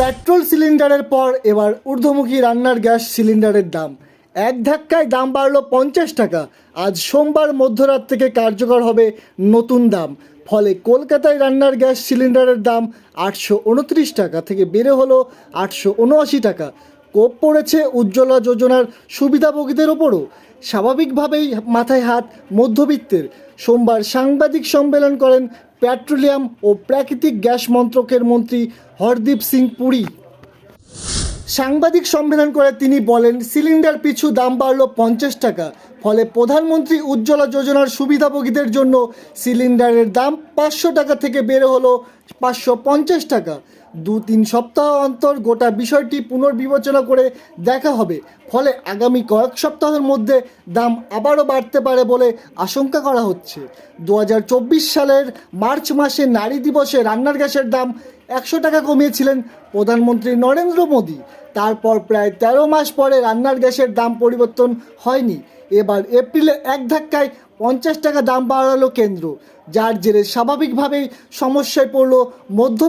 Petrol সিলিন্ডারের পর এবার ঊর্ধ্বমুখী রান্নার গ্যাস সিলিন্ডারের দাম। এক ধাক্কায় দাম বাড়লো পঞ্চাশ টাকা। আজ সোমবার মধ্যরাত থেকে কার্যকর হবে নতুন দাম। ফলে কলকাতায় রান্নার গ্যাস সিলিন্ডারের দাম আটশো উনত্রিশ টাকা থেকে বেড়ে হলো আটশো উনআশি টাকা। কোপ পড়েছে উজ্জ্বলা যোজনার সুবিধাভোগীদের ওপরও। স্বাভাবিকভাবেই মাথায় হাত মধ্যবিত্তের। সোমবার সাংবাদিক সম্মেলন করেন পেট্রোলিয়াম ও প্রাকৃতিক গ্যাস মন্ত্রকের মন্ত্রী হরদীপ সিং পুরী। সাংবাদিক সম্মেলন করে তিনি বলেন, সিলিন্ডার পিছু দাম বাড়ল পঞ্চাশ টাকা। ফলে প্রধানমন্ত্রী উজ্জ্বলা যোজনার সুবিধাভোগীদের জন্য সিলিন্ডারের দাম পাঁচশো টাকা থেকে বেড়ে হলো পাঁচশো পঞ্চাশ টাকা। দু তিন সপ্তাহ অন্তর গোটা বিষয়টি পুনর্বিবেচনা করে দেখা হবে। ফলে আগামী কয়েক সপ্তাহের মধ্যে দাম আবারও বাড়তে পারে বলে আশঙ্কা করা হচ্ছে। দু হাজার চব্বিশ সালের মার্চ মাসে নারী দিবসে রান্নার গ্যাসের দাম একশো টাকা কমিয়েছিলেন প্রধানমন্ত্রী নরেন্দ্র মোদী। তারপর প্রায় তেরো মাস পরে রান্নার গ্যাসের দাম পরিবর্তন হয়নি। এবার এপ্রিলে এক ধাক্কায় পঞ্চাশ টাকা দাম বাড়ালো কেন্দ্র, যার জেরে স্বাভাবিকভাবেই সমস্যায় পড়ল মধ্য